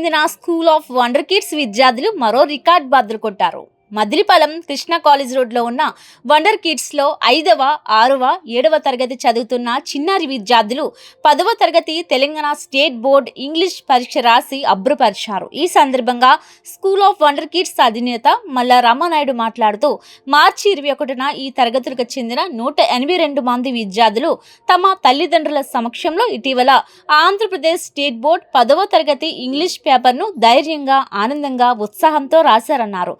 చెందిన school of wonder kids విద్యార్థులు. మరో రికార్డ్ బద్దలు కొట్టారు. మదిలిపాలెం కృష్ణా కాలేజ్ రోడ్లో ఉన్న వండర్ కిడ్స్లో ఐదవ ఆరవ ఏడవ తరగతి చదువుతున్న చిన్నారి విద్యార్థులు పదవ తరగతి తెలంగాణ స్టేట్ బోర్డ్ ఇంగ్లీష్ పరీక్ష రాసి అభ్రపరిచారు ఈ సందర్భంగా స్కూల్ ఆఫ్ వండర్ కిడ్స్ అధినేత మల్ల రామానాయుడు మాట్లాడుతూ మార్చి ఇరవై ఒకటిన ఈ తరగతులకు చెందిన నూట ఎనభై రెండు మంది విద్యార్థులు తమ తల్లిదండ్రుల సమక్షంలో ఇటీవల ఆంధ్రప్రదేశ్ స్టేట్ బోర్డ్ పదవ తరగతి ఇంగ్లీష్ పేపర్ను ధైర్యంగా ఆనందంగా ఉత్సాహంతో రాశారన్నారు.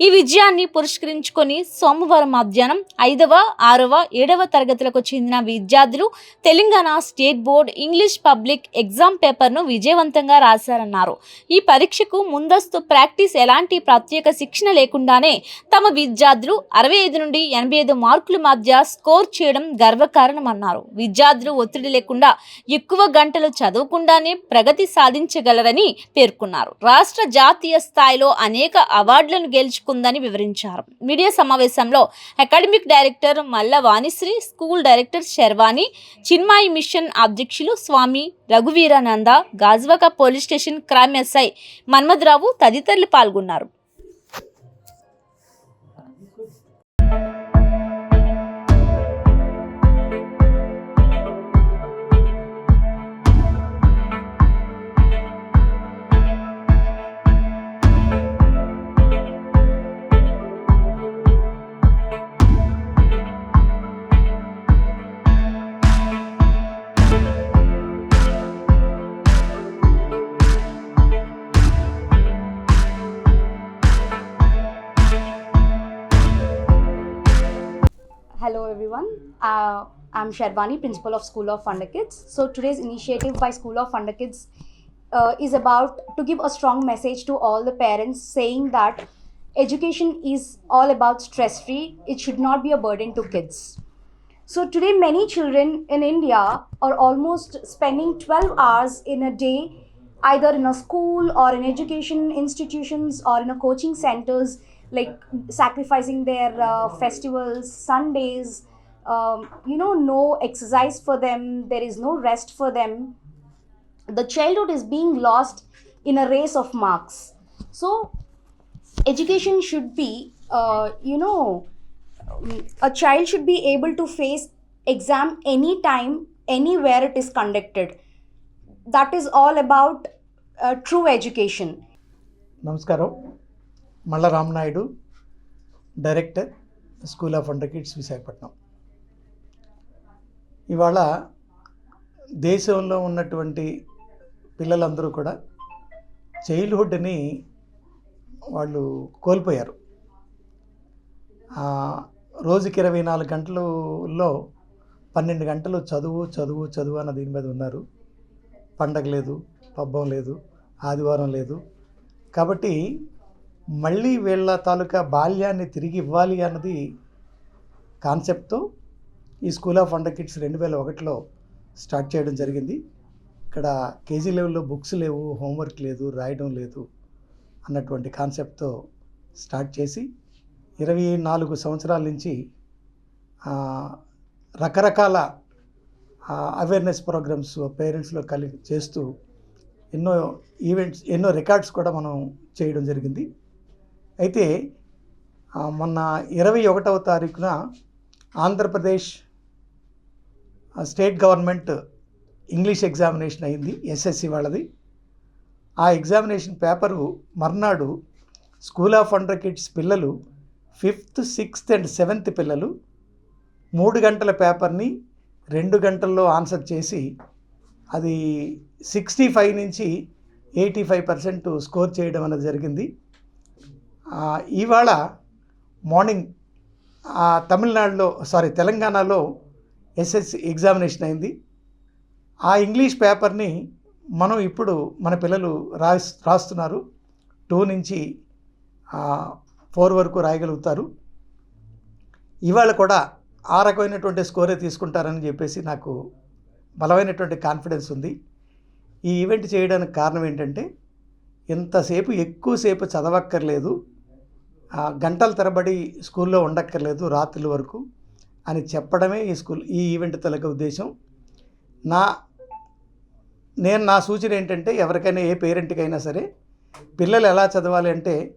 ఈ విజయాన్ని పురస్కరించుకొని సోమవారం మధ్యాహ్నం ఐదవ ఆరవ ఏడవ తరగతులకు చెందిన విద్యార్థులు Telangana state board English public exam పేపర్ను విజయవంతంగా రాశారన్నారు. ఈ పరీక్షకు ముందస్తు ప్రాక్టీస్ ఎలాంటి ప్రత్యేక శిక్షణ లేకుండానే తమ విద్యార్థులు అరవై ఐదు నుండి ఎనభై ఐదు మార్కుల మధ్య స్కోర్ చేయడం గర్వకారణమన్నారు. విద్యార్థులు ఒత్తిడి లేకుండా ఎక్కువ గంటలు చదవకుండానే ప్రగతి సాధించగలరని పేర్కొన్నారు. రాష్ట్ర జాతీయ స్థాయిలో అనేక అవార్డులను గెలుచుకుందని వివరించారు. మీడియా సమావేశంలో academic director Malla Vanishri school director Sharvani Chinmayi mission అధ్యక్షులు Swami Raghuveerananda Gajuwaka police station crime SI Manmadharao తదితరులు పాల్గొన్నారు. Hello everyone. Uh, I'm Sharvani, principal of School of Funder Kids. So today's initiative by School of Funder Kids uh, is about to give a strong message to all the parents saying that education is all about stress free. It should not be a burden to kids. So today many children in India are almost spending 12 hours in a day either in a school or in education institutions or in a coaching centers like sacrificing their uh, festivals, Sundays, um, you know, no exercise for them, there is no rest for them. The childhood is being lost in a race of marks. So, education should be, uh, you know, a child should be able to face exam anytime, anywhere it is conducted. That is all about uh, true education. Namaskaram. Malla Ramanaidu director school of under kids Visakhapatnam. ఇవాళ దేశంలో ఉన్నటువంటి పిల్లలందరూ కూడా చైల్డ్హుడ్ని వాళ్ళు కోల్పోయారు. రోజుకి ఇరవై నాలుగు గంటలలో పన్నెండు గంటలు చదువు చదువు చదువు అన్న దీని మీద ఉన్నారు. పండగ లేదు పబ్బం లేదు ఆదివారం లేదు. కాబట్టి మళ్ళీ వీళ్ళ తాలూకా బాల్యాన్ని తిరిగి ఇవ్వాలి అన్నది కాన్సెప్ట్తో ఈ స్కూల్ ఆఫ్ అండర్ కిడ్స్ రెండు వేల ఒకటిలో స్టార్ట్ చేయడం జరిగింది. ఇక్కడ కేజీ లెవెల్లో బుక్స్ లేవు హోంవర్క్ లేదు రాయడం లేదు అన్నటువంటి కాన్సెప్ట్తో స్టార్ట్ చేసి ఇరవై నాలుగు సంవత్సరాల నుంచి రకరకాల అవేర్నెస్ ప్రోగ్రామ్స్ పేరెంట్స్లో కలిగి చేస్తూ ఎన్నో ఈవెంట్స్ ఎన్నో రికార్డ్స్ కూడా మనం చేయడం జరిగింది. అయితే మొన్న ఇరవై ఒకటవ తారీఖున Andhra Pradesh state government English examination అయింది ఎస్ఎస్సి వాళ్ళది. ఆ ఎగ్జామినేషన్ పేపరు మర్నాడు స్కూల్ ఆఫ్ అండర్ కిడ్స్ పిల్లలు ఫిఫ్త్ సిక్స్త్ అండ్ సెవెంత్ పిల్లలు మూడు గంటల పేపర్ని రెండు గంటల్లో ఆన్సర్ చేసి అది సిక్స్టీ ఫైవ్ నుంచి ఎయిటీ ఫైవ్ పర్సెంట్ స్కోర్ చేయడం అనేది జరిగింది. ఇవాళ మార్నింగ్ ఆ, తమిళనాడులో సారీ తెలంగాణలో ఎస్ఎస్సి ఎగ్జామినేషన్ అయింది. ఆ ఇంగ్లీష్ పేపర్ని మనం ఇప్పుడు మన పిల్లలు రాస్ రాస్తున్నారు. టూ నుంచి ఫోర్ వరకు రాయగలుగుతారు. ఇవాళ కూడా ఆ రకమైనటువంటి స్కోరే తీసుకుంటారని చెప్పేసి నాకు బలమైనటువంటి కాన్ఫిడెన్స్ ఉంది. ఈ ఈవెంట్ చేయడానికి కారణం ఏంటంటే ఇంతసేపు ఎక్కువసేపు చదవక్కర్లేదు. గంటల తరబడి స్కూల్లో ఉండక్కర్లేదు రాత్రుల వరకు అని చెప్పడమే ఈ స్కూల్ ఈ ఈవెంట్ తలక ఉద్దేశం. నా నేను నా సూచన ఏంటంటే ఎవరికైనా ఏ పేరెంట్కైనా సరే పిల్లలు ఎలా చదవాలి అంటే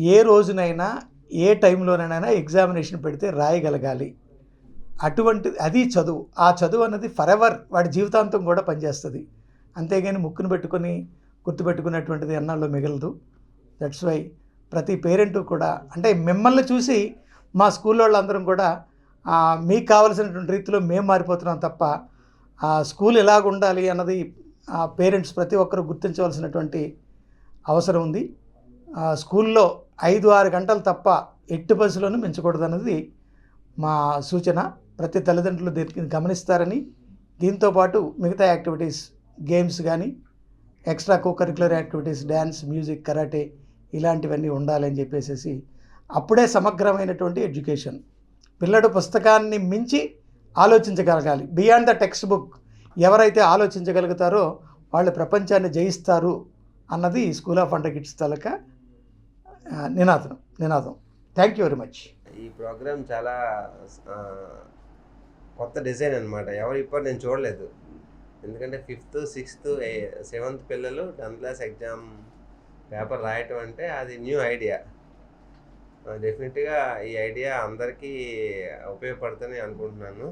ఏ రోజునైనా ఏ టైంలోనైనా ఎగ్జామినేషన్ పెడితే రాయగలగాలి. అటువంటి అది చదువు. ఆ చదువు అన్నది ఫరెవర్ వాడి జీవితాంతం కూడా పనిచేస్తుంది. అంతేగాని ముక్కును పెట్టుకొని గుర్తుపెట్టుకున్నటువంటిది అన్నాళ్ళు మిగలదు. దట్స్ వై ప్రతి పేరెంటు కూడా అంటే మిమ్మల్ని చూసి మా స్కూల్ వాళ్ళందరం కూడా మీకు కావలసినటువంటి రీతిలో మేము మారిపోతున్నాం తప్ప ఆ స్కూల్ ఎలాగ ఉండాలి అన్నది ఆ పేరెంట్స్ ప్రతి ఒక్కరు గుర్తించవలసినటువంటి అవసరం ఉంది. స్కూల్లో ఐదు ఆరు గంటలు తప్ప ఎట్టి బస్సులోనూ మించకూడదు అన్నది మా సూచన. ప్రతి తల్లిదండ్రులు దీనికి గమనిస్తారని దీంతోపాటు మిగతా యాక్టివిటీస్ గేమ్స్ కానీ extra cocurricular activities dance music karate ఇలాంటివన్నీ ఉండాలని చెప్పేసి అప్పుడే సమగ్రమైనటువంటి ఎడ్యుకేషన్. పిల్లడు పుస్తకాన్ని మించి ఆలోచించగలగాలి. బియాండ్ ద టెక్స్ట్ బుక్ ఎవరైతే ఆలోచించగలుగుతారో వాళ్ళు ప్రపంచాన్ని జయిస్తారు అన్నది స్కూల్ ఆఫ్ అండర్ కిడ్స్ తలక నినాదం నినాదం. థ్యాంక్ యూ వెరీ మచ్ ఈ ప్రోగ్రామ్ చాలా కొత్త డిజైన్ అనమాట ఎవరు ఇప్పుడు నేను చూడలేదు. ఎందుకంటే ఫిఫ్త్ సిక్స్త్ సెవెంత్ పిల్లలు టెన్త్ క్లాస్ ఎగ్జామ్ పేపర్ రాయటం అంటే అది న్యూ ఐడియా. డెఫినెట్గా ఈ ఐడియా అందరికీ ఉపయోగపడుతుంది అనుకుంటున్నాను.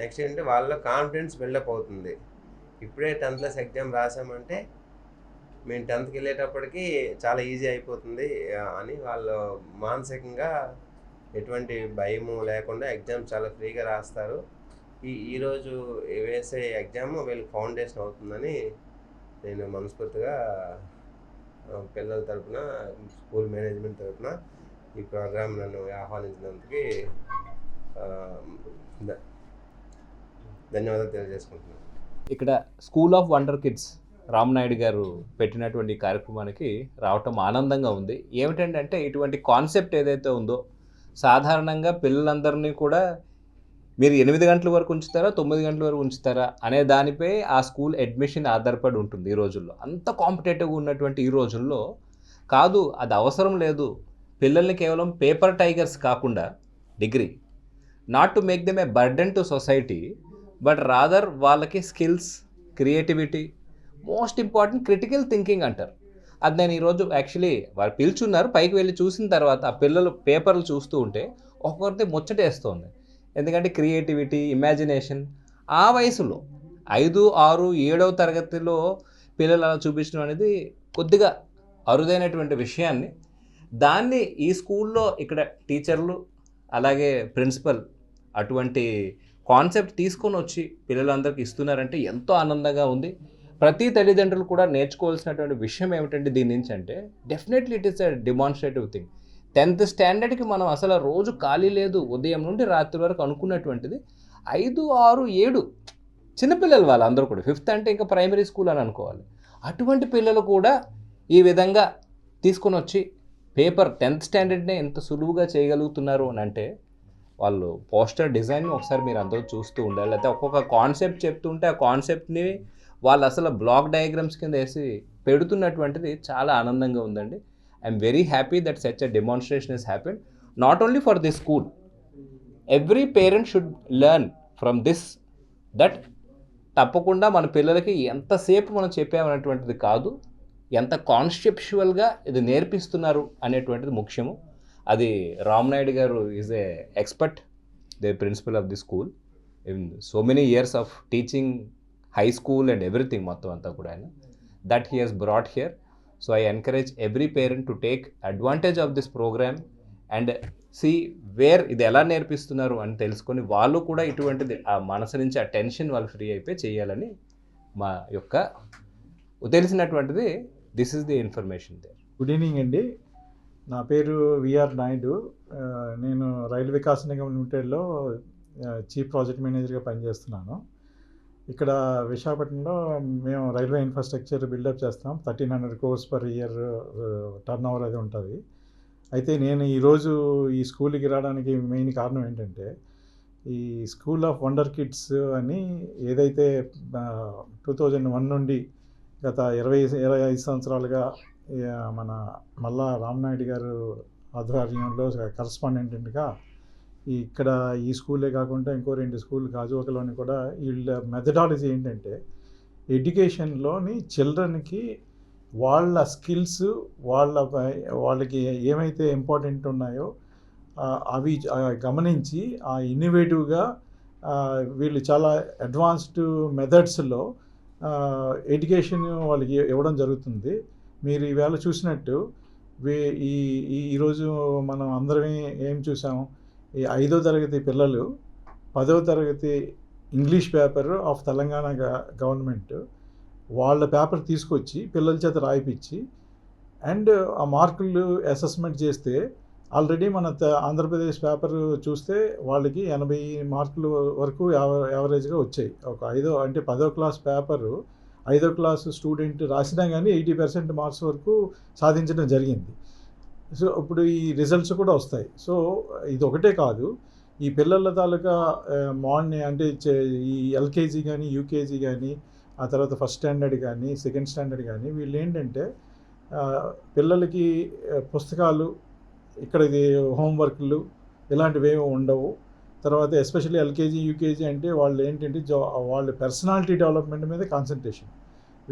నెక్స్ట్ ఏంటంటే వాళ్ళ కాన్ఫిడెన్స్ బిల్డప్ అవుతుంది. ఇప్పుడే టెన్త్ క్లాస్ ఎగ్జామ్ రాసామంటే మేము టెన్త్కి వెళ్ళేటప్పటికి చాలా ఈజీ అయిపోతుంది అని వాళ్ళు మానసికంగా ఎటువంటి భయము లేకుండా ఎగ్జామ్ చాలా ఫ్రీగా రాస్తారు. ఈ ఈరోజు వేసే ఎగ్జామ్ వీళ్ళకి ఫౌండేషన్ అవుతుందని నేను మనస్ఫూర్తిగా పిల్లల తరపున స్కూల్ మేనేజ్మెంట్ తరపున ఈ ప్రోగ్రామ్ నన్ను ఆహ్వానించినందుకు ధన్యవాదాలు తెలియజేసుకుంటున్నాను. ఇక్కడ school of wonder kids Ramanaidu garu పెట్టినటువంటి కార్యక్రమానికి రావటం ఆనందంగా ఉంది. ఏమిటంటే ఇటువంటి కాన్సెప్ట్ ఏదైతే ఉందో సాధారణంగా పిల్లలందరినీ కూడా మీరు ఎనిమిది గంటల వరకు ఉంచుతారా తొమ్మిది గంటల వరకు ఉంచుతారా అనే దానిపై ఆ స్కూల్ అడ్మిషన్ ఆధారపడి ఉంటుంది ఈ రోజుల్లో. అంత కాంపిటేటివ్గా ఉన్నటువంటి ఈ రోజుల్లో కాదు అది అవసరం లేదు. పిల్లల్ని కేవలం పేపర్ టైగర్స్ కాకుండా degree. Not to make them a burden to society but rather వాళ్ళకి skills creativity most important critical thinking అంటారు. అది నేను ఈరోజు యాక్చువల్లీ వాళ్ళు పిలుచున్నారు పైకి వెళ్ళి చూసిన తర్వాత ఆ పిల్లలు పేపర్లు చూస్తూ ఉంటే ఒక్కొక్కరిది ముచ్చటేస్తోంది. ఎందుకంటే క్రియేటివిటీ ఇమాజినేషన్ ఆ వయసులో ఐదు ఆరు ఏడవ తరగతిలో పిల్లలు అలా చూపించడం అనేది కొద్దిగా అరుదైనటువంటి విషయాన్ని. దాన్ని ఈ స్కూల్లో ఇక్కడ టీచర్లు అలాగే ప్రిన్సిపల్ అటువంటి కాన్సెప్ట్ తీసుకొని వచ్చి పిల్లలందరికీ ఇస్తున్నారంటే ఎంతో ఆనందంగా ఉంది. ప్రతి తల్లిదండ్రులు కూడా నేర్చుకోవాల్సినటువంటి విషయం ఏమిటంటే దీని నుంచి అంటే definitely it is a demonstrative thing tenth స్టాండర్డ్కి మనం అసలు రోజు ఖాళీ లేదు ఉదయం నుండి రాత్రి వరకు అనుకున్నటువంటిది ఐదు ఆరు ఏడు చిన్నపిల్లలు వాళ్ళందరూ కూడా. ఫిఫ్త్ అంటే ఇంకా ప్రైమరీ స్కూల్ అని అనుకోవాలి. అటువంటి పిల్లలు కూడా ఈ విధంగా తీసుకొని వచ్చి పేపర్ టెన్త్ స్టాండర్డ్నే ఎంత సులువుగా చేయగలుగుతున్నారు అని అంటే వాళ్ళు పోస్టర్ డిజైన్ ఒకసారి మీరు అందరూ చూస్తూ ఉండాలి. లేకపోతే ఒక్కొక్క కాన్సెప్ట్ చెప్తుంటే ఆ కాన్సెప్ట్ని వాళ్ళు అసలు బ్లాక్ డయాగ్రామ్స్ కింద వేసి పెడుతున్నటువంటిది చాలా ఆనందంగా ఉందండి. I'm very happy that such a demonstration is happen not only for this school every parent should learn from this that తప్పకుండా మన పిల్లలకి ఎంతసేపు మనం చెప్పామనేటువంటిది కాదు ఎంత కాన్సెప్చువల్గా ఇది నేర్పిస్తున్నారు అనేటువంటిది ముఖ్యము. అది Ram Naidu garu is a expert the principal of the school in so many years of teaching high school and everything మొత్తం అంతా కూడా ఆయన that he he's brought here so I encourage every parent to take advantage of this programme and see where ఇది ఎలా నేర్పిస్తున్నారు అని తెలుసుకొని వాళ్ళు కూడా ఇటువంటిది ఆ మనసు నుంచి ఆ టెన్షన్ వాళ్ళు ఫ్రీ అయిపోయి చేయాలని మా యొక్క తెలిసినటువంటిది this is the information the good evening అండి. నా పేరు విఆర్ నాయుడు. నేను రైలు వికాస్ నిగమ్ లిమిటెడ్లో చీఫ్ ప్రాజెక్ట్ మేనేజర్గా పనిచేస్తున్నాను. ఇక్కడ విశాఖపట్నంలో మేము రైల్వే ఇన్ఫ్రాస్ట్రక్చర్ బిల్డప్ చేస్తాం. Thirteen hundred crores per year turn over అది ఉంటుంది. అయితే నేను ఈరోజు ఈ స్కూల్కి రావడానికి మెయిన్ కారణం ఏంటంటే ఈ స్కూల్ ఆఫ్ వండర్ కిడ్స్ అని ఏదైతే టూ థౌజండ్ వన్ నుండి గత ఇరవై ఇరవై ఐదు సంవత్సరాలుగా మన మల్లా రామ్నాయుడు గారు ఆధ్వర్యంలో కరస్పాండెంట్గా ఇక్కడ ఈ స్కూలే కాకుండా ఇంకో రెండు స్కూల్ గాజువాకలోని కూడా వీళ్ళ మెథడాలజీ ఏంటంటే ఎడ్యుకేషన్లోని చిల్డ్రన్కి వాళ్ళ స్కిల్స్ వాళ్ళ వాళ్ళకి ఏమైతే ఇంపార్టెంట్ ఉన్నాయో అవి గమనించి ఆ ఇన్నోవేటివ్గా వీళ్ళు చాలా అడ్వాన్స్డ్ మెథడ్స్లో ఎడ్యుకేషన్ వాళ్ళకి ఇవ్వడం జరుగుతుంది. మీరు ఈవేళ చూసినట్టు ఈ ఈ ఈరోజు మనం అందరమే ఏం చూసాము ఈ ఐదో తరగతి పిల్లలు పదో తరగతి ఇంగ్లీష్ పేపర్ ఆఫ్ తెలంగాణ గ- గవర్నమెంట్ వాళ్ళ పేపర్ తీసుకొచ్చి పిల్లల చేత రాయిపించి అండ్ ఆ మార్కులు అసెస్మెంట్ చేస్తే ఆల్రెడీ మన ఆంధ్రప్రదేశ్ పేపర్ చూస్తే వాళ్ళకి ఎనభై మార్కులు వరకు యావరేజ్గా వచ్చాయి. ఒక ఐదో అంటే పదో క్లాస్ పేపరు ఐదో క్లాస్ స్టూడెంట్ రాసినా కానీ ఎయిటీ పర్సెంట్ మార్క్స్ వరకు సాధించడం జరిగింది. సో ఇప్పుడు ఈ రిజల్ట్స్ కూడా వస్తాయి. సో ఇది ఒకటే కాదు. ఈ పిల్లల తాలూకా మార్నింగ్ అంటే చే- ఈ ఎల్కేజీ కానీ యూకేజీ కానీ ఆ తర్వాత ఫస్ట్ స్టాండర్డ్ కానీ సెకండ్ స్టాండర్డ్ కానీ వీళ్ళు ఏంటంటే పిల్లలకి పుస్తకాలు ఇక్కడ ఇది హోంవర్క్లు ఇలాంటివి ఏమి ఉండవు. తర్వాత ఎస్పెషల్లీ ఎల్కేజీ యూకేజీ అంటే వాళ్ళు ఏంటంటే జా వాళ్ళ పర్సనాలిటీ డెవలప్మెంట్ మీద కాన్సన్ట్రేషన్.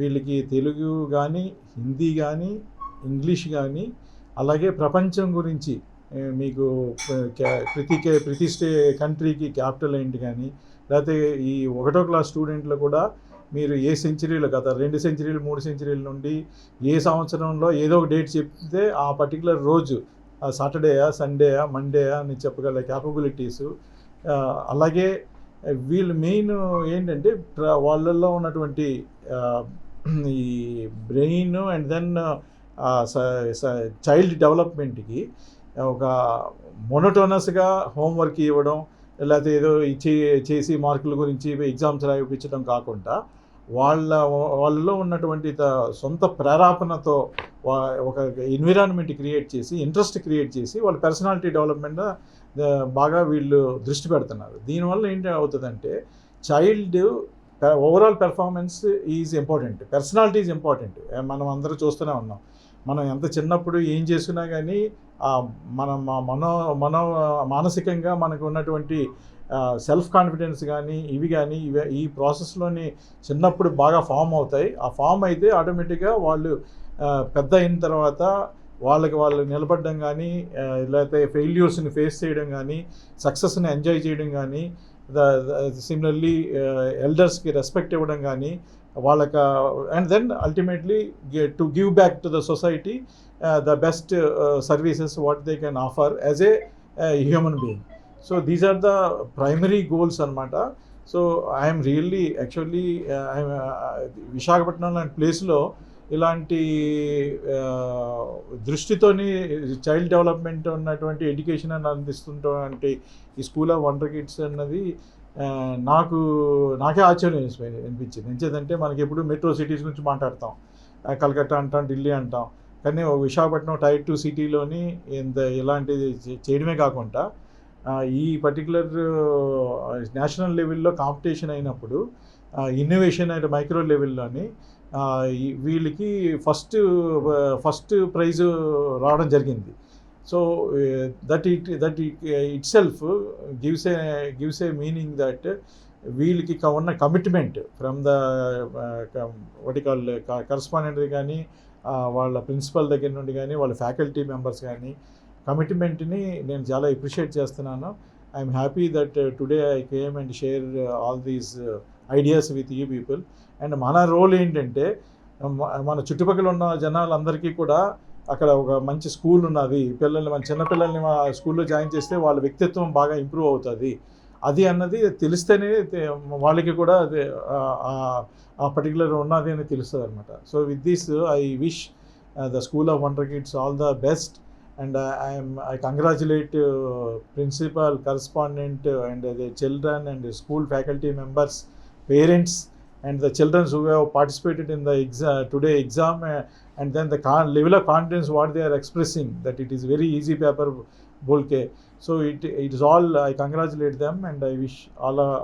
వీళ్ళకి తెలుగు కానీ హిందీ కానీ ఇంగ్లీష్ కానీ అలాగే ప్రపంచం గురించి మీకు క్యా- ప్రతి కే- ప్రతి స్టే కంట్రీకి క్యాపిటల్ ఏంటి కానీ లేకపోతే ఈ ఒకటో క్లాస్ స్టూడెంట్లు కూడా మీరు ఏ సెంచరీలు గత రెండు సెంచరీలు మూడు సెంచరీల నుండి ఏ సంవత్సరంలో ఏదో ఒక డేట్ చెప్తే ఆ పర్టికులర్ రోజు సాటర్డేయా సండేయా మండేయా అని చెప్పగల క్యాపబిలిటీసు అలాగే వీళ్ళు మెయిన్ ఏంటంటే వాళ్ళల్లో ఉన్నటువంటి ఈ బ్రెయిన్ అండ్ దెన్ చైల్డ్ డెవలప్మెంట్కి ఒక మొనటోనస్గా హోంవర్క్ ఇవ్వడం లేకపోతే ఏదో ఇచ్చి చేసి మార్కుల గురించి ఎగ్జామ్స్ రాయిపించడం కాకుండా వాళ్ళ వాళ్ళలో ఉన్నటువంటి త- సొంత ప్రేరాపణతో వా- ఒక ఎన్విరాన్మెంట్ క్రియేట్ చేసి ఇంట్రెస్ట్ క్రియేట్ చేసి వాళ్ళ పర్సనాలిటీ డెవలప్మెంట్ బాగా వీళ్ళు దృష్టి పెడుతున్నారు. దీనివల్ల ఏంటి అవుతుందంటే child overall performance is important. Personality is important. మనం అందరూ చూస్తూనే ఉన్నాం. మనం ఎంత చిన్నప్పుడు ఏం చేసినా కానీ మన మనో మనో మానసికంగా మనకు ఉన్నటువంటి సెల్ఫ్ కాన్ఫిడెన్స్ కానీ ఇవి కానీ ఇవి ఈ ప్రాసెస్లోని చిన్నప్పుడు బాగా ఫామ్ అవుతాయి. ఆ ఫామ్ అయితే ఆటోమేటిక్గా వాళ్ళు పెద్ద అయిన తర్వాత వాళ్ళకి వాళ్ళు నిలబడడం కానీ లేకపోతే ఫెయిల్యూర్స్ని ఫేస్ చేయడం కానీ సక్సెస్ని ఎంజాయ్ చేయడం కానీ సిమిలర్లీ ఎల్డర్స్కి రెస్పెక్ట్ ఇవ్వడం కానీ వాళ్ళకి and then ultimately to give back to the society the best services what they can offer as a human being so these are the primary goals అనమాట so I'm really actually Visakhapatnam లాంటి ప్లేస్లో ఇలాంటి దృష్టితోని child development ఉన్నటువంటి education అని అందిస్తున్నటువంటి ఈ school of wonder kids అన్నది నాకు నాకే ఆశ్చర్యం వేసిపోయింది అనిపించింది. ఎంచేదంటే మనకి ఎప్పుడు మెట్రో సిటీస్ గురించి మాట్లాడతాం. ఆ, కలకత్తా అంటాం ఢిల్లీ అంటాం. కానీ విశాఖపట్నం టైర్ టూ సిటీలోని ఇంత ఇలాంటిది చేయడమే కాకుండా ఈ పర్టికులర్ నేషనల్ లెవెల్లో కాంపిటీషన్ అయినప్పుడు ఇన్నోవేషన్ అండ్ మైక్రో లెవెల్లోని వీళ్ళకి ఫస్ట్ ఫస్ట్ ప్రైజ్ రావడం జరిగింది. So that it that itself gives a gives a meaning that వీళ్ళకి ఉన్న commitment from the call correspondent కానీ వాళ్ళ ప్రిన్సిపల్ దగ్గర నుండి కానీ వాళ్ళ ఫ్యాకల్టీ మెంబర్స్ కానీ కమిట్మెంట్ని నేను చాలా ఎప్రిషియేట్ చేస్తున్నాను. I'm happy that today I came and share all these ideas with you people and మన రోల్ ఏంటంటే మన చుట్టుపక్కల ఉన్న జనాలందరికీ కూడా అక్కడ ఒక మంచి స్కూల్ ఉన్నది. పిల్లల్ని మన చిన్నపిల్లల్ని మా స్కూల్లో జాయిన్ చేస్తే వాళ్ళ వ్యక్తిత్వం బాగా ఇంప్రూవ్ అవుతుంది. అది అన్నది తెలిస్తేనే వాళ్ళకి కూడా అది ఆ- పర్టికులర్ ఉన్నది అని తెలుస్తుంది అనమాట so with this I wish the school of wonder kids all the best and I'm I congratulate principal correspondent and the children and school faculty members parents and the children who have participated in the exa- today exam uh, and then the con- level of confidence what they are expressing that it is very easy paper bolke so it it is all i congratulate them and i wish all uh,